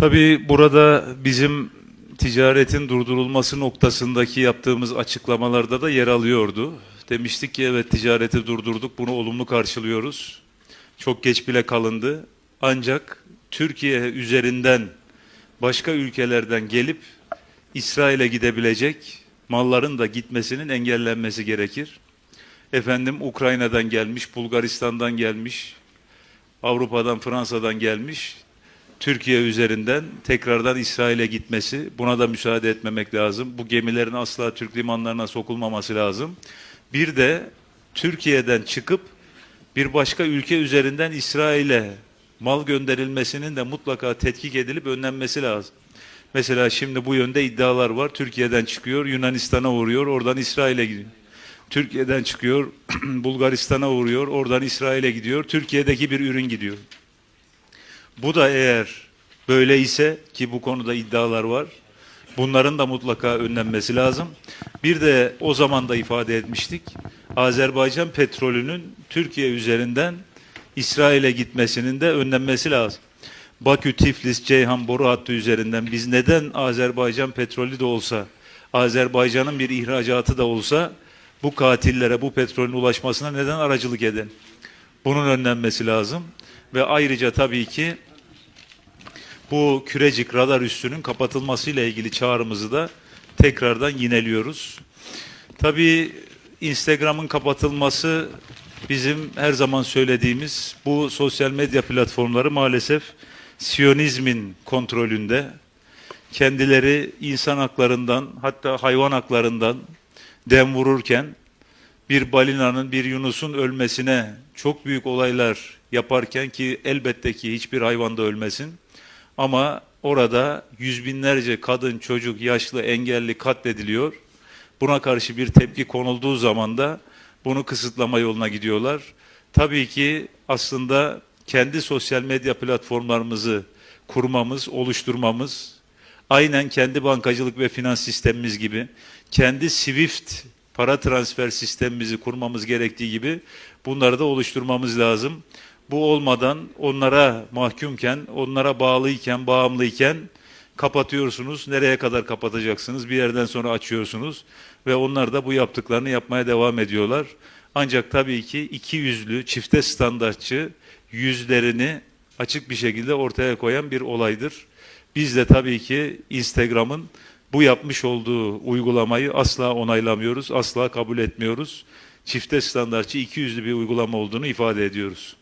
Tabii burada bizim ticaretin durdurulması noktasındaki yaptığımız açıklamalarda da yer alıyordu. Demiştik ki evet ticareti durdurduk, bunu olumlu karşılıyoruz. Çok geç bile kalındı. Ancak Türkiye üzerinden başka ülkelerden gelip İsrail'e gidebilecek malların da gitmesinin engellenmesi gerekir. Efendim Ukrayna'dan gelmiş, Bulgaristan'dan gelmiş, Avrupa'dan, Fransa'dan gelmiş Türkiye üzerinden tekrardan İsrail'e gitmesi, buna da müsaade etmemek lazım. Bu gemilerin asla Türk limanlarına sokulmaması lazım. Bir de Türkiye'den çıkıp bir başka ülke üzerinden İsrail'e mal gönderilmesinin de mutlaka tetkik edilip önlenmesi lazım. Mesela şimdi bu yönde iddialar var. Türkiye'den çıkıyor, Yunanistan'a uğruyor, oradan İsrail'e gidiyor. Türkiye'den çıkıyor, Bulgaristan'a uğruyor, oradan İsrail'e gidiyor. Türkiye'deki bir ürün gidiyor. Bu da eğer böyle ise ki bu konuda iddialar var. Bunların da mutlaka önlenmesi lazım. Bir de o zaman da ifade etmiştik. Azerbaycan petrolünün Türkiye üzerinden İsrail'e gitmesinin de önlenmesi lazım. Bakü, Tiflis, Ceyhan boru hattı üzerinden biz neden Azerbaycan petrolü de olsa, Azerbaycan'ın bir ihracatı da olsa bu katillere, bu petrolün ulaşmasına neden aracılık eden? Bunun önlenmesi lazım. Ve ayrıca tabii ki bu kürecik radar üssünün kapatılmasıyla ilgili çağrımızı da tekrardan yineliyoruz. Tabii Instagram'ın kapatılması bizim her zaman söylediğimiz bu sosyal medya platformları maalesef Siyonizmin kontrolünde. Kendileri insan haklarından hatta hayvan haklarından dem vururken bir balinanın, bir yunus'un ölmesine çok büyük olaylar yaparken ki elbette ki hiçbir hayvan da ölmesin. Ama orada yüz binlerce kadın, çocuk, yaşlı, engelli katlediliyor. Buna karşı bir tepki konulduğu zaman da bunu kısıtlama yoluna gidiyorlar. Tabii ki aslında kendi sosyal medya platformlarımızı kurmamız, oluşturmamız, aynen kendi bankacılık ve finans sistemimiz gibi, kendi SWIFT para transfer sistemimizi kurmamız gerektiği gibi bunları da oluşturmamız lazım. Bu olmadan onlara mahkumken, onlara bağlıyken, bağımlıyken kapatıyorsunuz. Nereye kadar kapatacaksınız? Bir yerden sonra açıyorsunuz ve onlar da bu yaptıklarını yapmaya devam ediyorlar. Ancak tabii ki iki yüzlü, çifte standartçı yüzlerini açık bir şekilde ortaya koyan bir olaydır. Biz de tabii ki Instagram'ın bu yapmış olduğu uygulamayı asla onaylamıyoruz, asla kabul etmiyoruz. Çifte standartçı, iki yüzlü bir uygulama olduğunu ifade ediyoruz.